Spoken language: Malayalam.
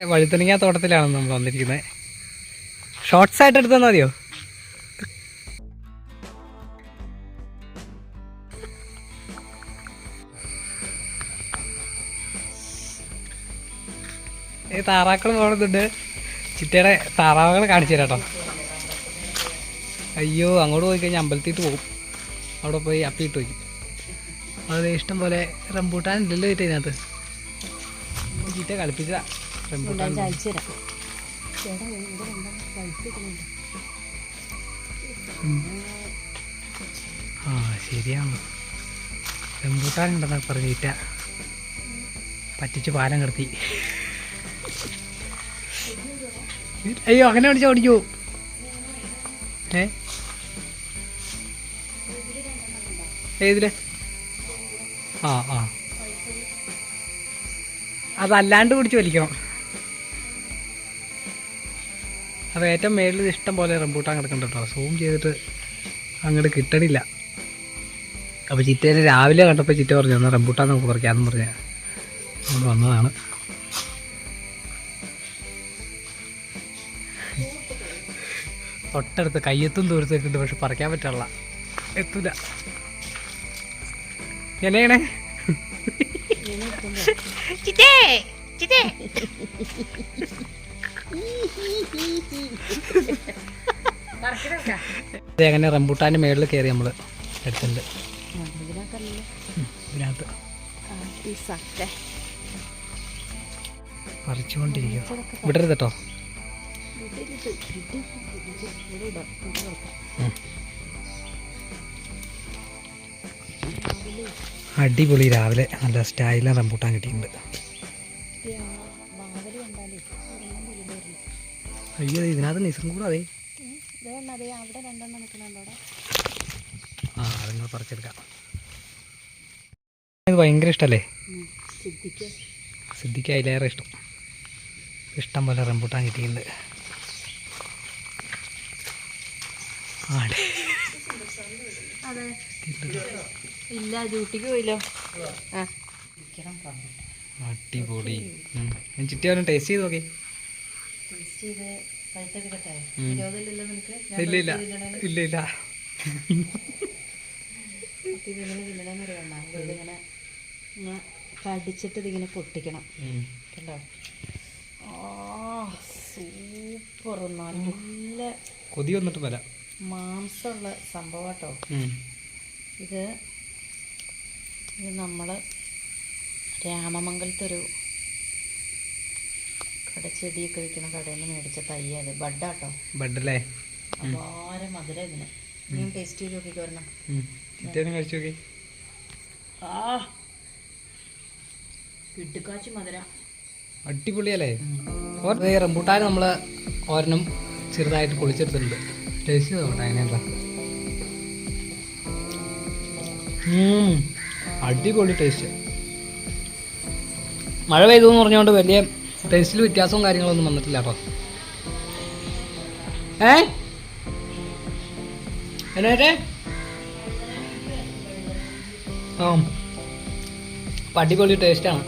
വഴുത്തണിങ്ങ തോട്ടത്തിലാണ് നമ്മൾ വന്നിരിക്കുന്നത്. ഷോർട്സ് ആയിട്ട് എടുത്താൽ മതിയോ? ഈ താറാക്കൾ പോകുന്നുണ്ട് ചിറ്റയുടെ താറാവുകൾ കാണിച്ചു തരാട്ടോ അയ്യോ അങ്ങോട്ട് പോയി കഴിഞ്ഞാൽ അമ്പലത്തിട്ട് പോകും അവിടെ പോയി അപ്പിയിട്ട് വയ്ക്കും. അത് ഇഷ്ടം പോലെ റംബൂട്ടാൻ ചിറ്റ ഇതിനകത്ത്. ചിറ്റ കളിപ്പിച്ചതാ. ആ ശരിയാണ്. റംബൂട്ടാൻ ഉണ്ടെന്നൊക്കെ പറഞ്ഞിട്ട പറ്റിച്ച് പാലം കിടത്തി. അയ്യോ അങ്ങനെ ഓടിച്ചോ ഓടിക്കോ. ഏ? ഏതിൽ? ആ ആ. അതല്ലാണ്ട് പിടിച്ച് വലിക്കണം. അപ്പോൾ ഏറ്റവും മേളിൽ ഇഷ്ടം പോലെ റംബൂട്ടാൻ കിടക്കുന്നുണ്ട് കേട്ടോ. സൂം ചെയ്തിട്ട് അങ്ങോട്ട് കിട്ടണില്ല. അപ്പോൾ ചിറ്റേനെ രാവിലെ കണ്ടപ്പോൾ ചിറ്റ പറഞ്ഞു എന്നാൽ റംബൂട്ടാൻ നമുക്ക് പറിക്കാമെന്ന് പറഞ്ഞ അങ്ങോട്ട് വന്നതാണ്. തൊട്ടടുത്ത് കയ്യെത്തും ദൂരത്തേക്ക് ഉണ്ട് പക്ഷെ പറിക്കാൻ പറ്റുള്ള എത്തൂല. എങ്ങനെയാണേ ഇത് എങ്ങനെ റംബൂട്ടാന്റെ മേളിൽ കയറി നമ്മൾ എടുത്തിട്ടുണ്ട്. ഇതിനകത്ത്. പറിച്ചുകൊണ്ടിരിക്കും വിടരുത് കേട്ടോ അടിപൊളി രാവിലെ നല്ല സ്റ്റൈലാണ് റംബൂട്ടാൻ കിട്ടിയിട്ടുണ്ട്. അയ്യോ ഇതിനകത്ത് നിസറും കൂടെ അതെ അവിടെ രണ്ടെണ്ണം നിൽക്കുന്നുണ്ടോ ആ അതിങ്ങൾ പറിച്ചെടുക്കാം. ഇത് ഭയങ്കര ഇഷ്ടമല്ലേ സിദ്ധിക്ക്. അതിലേറെ ഇഷ്ടം. ഇഷ്ടം പോലെ റംബൂട്ടാൻ കിട്ടിയിട്ടുണ്ട്. ഇല്ല ഡ്യൂട്ടിക്ക് പോയില്ലോ. അടിപൊളി. ഉം. ഞാൻ ടേസ്റ്റ് ചെയ്ത് നോക്കി. ഇല്ല ഇല്ല. ഇല്ല കടിച്ചിട്ട് ഇതിങ്ങനെ പൊട്ടിക്കണം. കണ്ടോ? സൂപ്പർ. നല്ല കൊതി വന്നിട്ട് വരാം. മാംസമുള്ള സംഭവം കേട്ടോ. ഇത് ഇത് നമ്മൾ രാമമംഗലത്തൊരു കടച്ചെടിയൊക്കെ വിൽക്കുന്ന കടയിൽ നിന്ന് മേടിച്ച തയ്യത് ബഡാട്ടോ. ബഡല്ലേ? അപാര മധുര ഇതിന്. ഞാൻ ടേസ്റ്റ് ചെയ്ത് നോക്കി വരണം കഴിച്ചു നോക്കി. ആ. ഇട്ടുകാച്ചി മധുര. അടിപൊളിയല്ലേ? റംബൂട്ടാൻ നമ്മൾ ഒരെണ്ണം ചെറുതായിട്ട് പൊളിച്ചെടുത്തിട്ടുണ്ട്. ടേസ്റ്റ് ചെയ്തോട്ടെ അങ്ങനെയല്ല അടിപൊളി ടേസ്റ്റ് മഴ പെയ്തു എന്ന് പറഞ്ഞുകൊണ്ട് വലിയ ടേസ്റ്റിൽ വ്യത്യാസവും കാര്യങ്ങളൊന്നും വന്നിട്ടില്ല കേട്ടോ ഏ? എന്നാ ആ. അടിപൊളി ടേസ്റ്റാണ്